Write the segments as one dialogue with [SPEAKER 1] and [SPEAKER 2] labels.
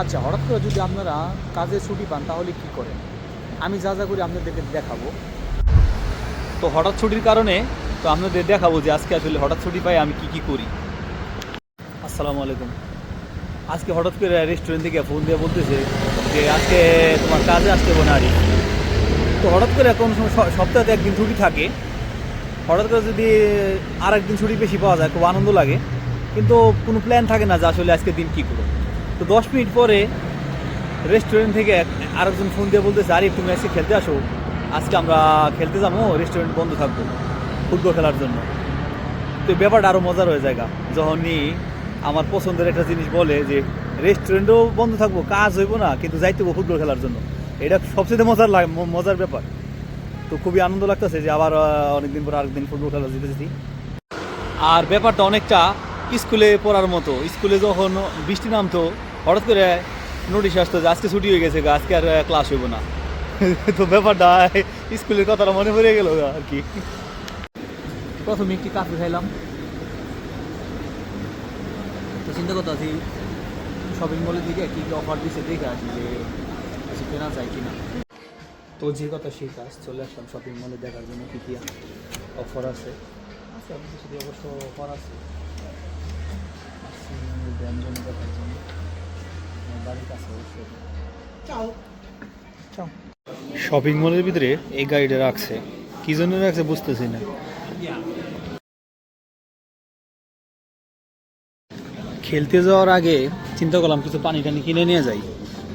[SPEAKER 1] আচ্ছা হঠাৎ করে যদি আপনারা কাজে ছুটি পান, তাহলে কি করেন? আমি যা যা করি আপনাদেরকে দেখাবো। তো হঠাৎ ছুটির কারণে, তো আপনাদের দেখাবো যে আজকে আসলে হঠাৎ ছুটি পাই, আমি কি কি করি। আসসালামু আলাইকুম। আজকে হঠাৎ করে রেস্টুরেন্ট থেকে ফোন দিয়ে বলতেছে যে, আজকে তোমার কাজে আসতে হবে না তো হঠাৎ করে কোন সময় সপ্তাহে একদিন ছুটি থাকে। হঠাৎ করে যদি আর একদিন ছুটি বেশি পাওয়া যায়, খুব আনন্দ লাগে। কিন্তু কোনো প্ল্যান থাকে না যে আসলে আজকে দিন কী করো তো দশ মিনিট পরে রেস্টুরেন্ট থেকে আরেকজন ফোন দিয়ে বলতেছে, আরে, তুমি আজকে খেলতে আসো। আজকে আমরা খেলতে যাব রেস্টুরেন্ট বন্ধ থাকব ফুটবল খেলার জন্য। তো ব্যাপারটা আরও মজার হয়ে যায় যখনই আমার পছন্দের একটা জিনিস বলে যে রেস্টুরেন্টও বন্ধ থাকব, কাজ হইব না, কিন্তু যাইতে হব ফুটবল খেলার জন্য। এটা সবচেয়ে মজার লাগে মজার ব্যাপার। তো খুবই আনন্দ লাগতেছে যে আবার অনেকদিন পর আরেকদিন ফুটবল খেলা জিতেছি। আর ব্যাপারটা অনেকটা স্কুলে পড়ার মতো। স্কুলে যখন বৃষ্টি নামতো হঠাৎ করে নোটিশ আসতো যে আজকে ছুটি হয়ে গেছে আজকে আর ক্লাস হইব না। তো ব্যাপারটা, স্কুলের কথাটা মনে পড়ে গেল আর কি। প্রথমে একটি কাফি খাইলাম। তো চিন্তা করতে আছি শপিং মলের দিকে কি কী অফার দিচ্ছে দেখে আসি যে কেনা যায় কিনা। তো যে কথা সেই কাজ, চলে আসলাম শপিং মলে দেখার জন্য কী কী অফার আছে। আছে কিছু অবশ্য অফার আছে। ব্যঞ্জন শপিং মলের ভিতরে এই গাড়িটা রাখছে। কি জন্য রাখছে বুঝতেছি না। খেলতে যাওয়ার আগে চিন্তা করলাম কিছু পানি টানি কিনে নিয়ে যাই।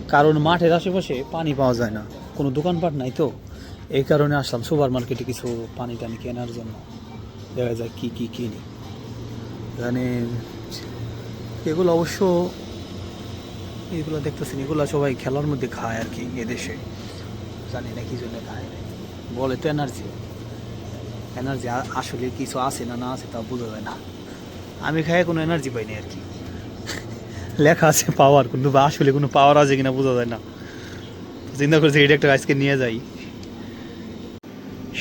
[SPEAKER 1] কারণ মাঠের আশেপাশে পানি পাওয়া যায় না। কোনো দোকানপাট নাই তো। এই কারণে আসলাম সুপার মার্কেটে কিছু পানি টানি কেনার জন্য। দেখা যায় কি কি কিনি। এখানে এগুলো অবশ্য এগুলো দেখতেছেন, এগুলো সবাই খেলার মধ্যে খায় আর কি এদেশে জানি না কি জন্য খায়। বলে তো এনার্জি এনার্জি আসলে কিছু আছে না না আছে তা বোঝা যায় না। আমি খাই কোনো এনার্জি পাইনি আর কি। লেখা আছে পাওয়ার কিন্তু আসলে কোনো পাওয়ার আছে কিনা বোঝা যায় না। চিন্তা করছি এটা একটা আজকে নিয়ে যাই।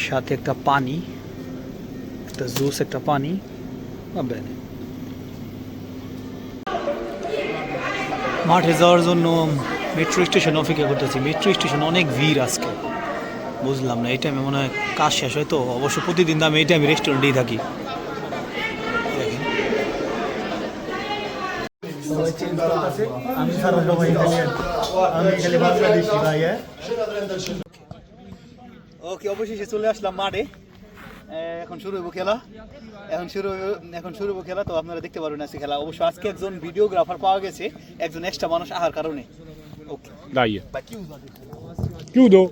[SPEAKER 1] সাথে একটা পানি, একটা জুস, একটা পানি। মাঠে যাওয়ার জন্য মেট্রো স্টেশন অপেক্ষা করতেছি। মেট্রো স্টেশন অনেক ভিড় আজকে। বুঝলাম না এই টাইমে মনে হয় কাজ শেষ হয় তো। অবশ্য প্রতিদিন আমি এই টাইমে রেস্টুরেন্টেই থাকি।
[SPEAKER 2] ভাই হ্যাঁ?
[SPEAKER 1] ওকে অবশেষে চলে আসলাম মাঠে। এখন শুরু হইব খেলা। এখন শুরু এখন শুরু হইব খেলা তো আপনারা দেখতে পারবেন আজকে খেলা। অবশ্য আজকে একজন ভিডিওগ্রাফার পাওয়া গেছে একজন এক্সট্রা মানুষ আহার কারণে। ওকে উজা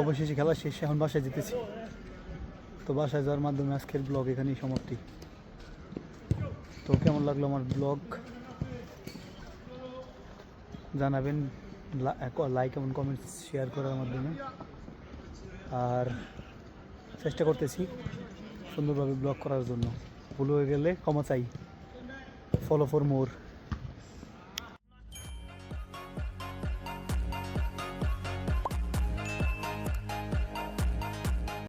[SPEAKER 2] অবশেষে খেলা শেষ, এখন বাসায় যেতেছি। তো বাসায় যাওয়ার মাধ্যমে আজকের ব্লগ এখানেই সমাপ্তি। তো কেমন লাগল আমার ব্লগ জানাবেন। লাইক এবং কমেন্টস শেয়ার করার মাধ্যমে। আর চেষ্টা করতেছি সুন্দরভাবে ব্লগ করার জন্য। ভুল হয়ে গেলে ক্ষমা চাই। Follow for more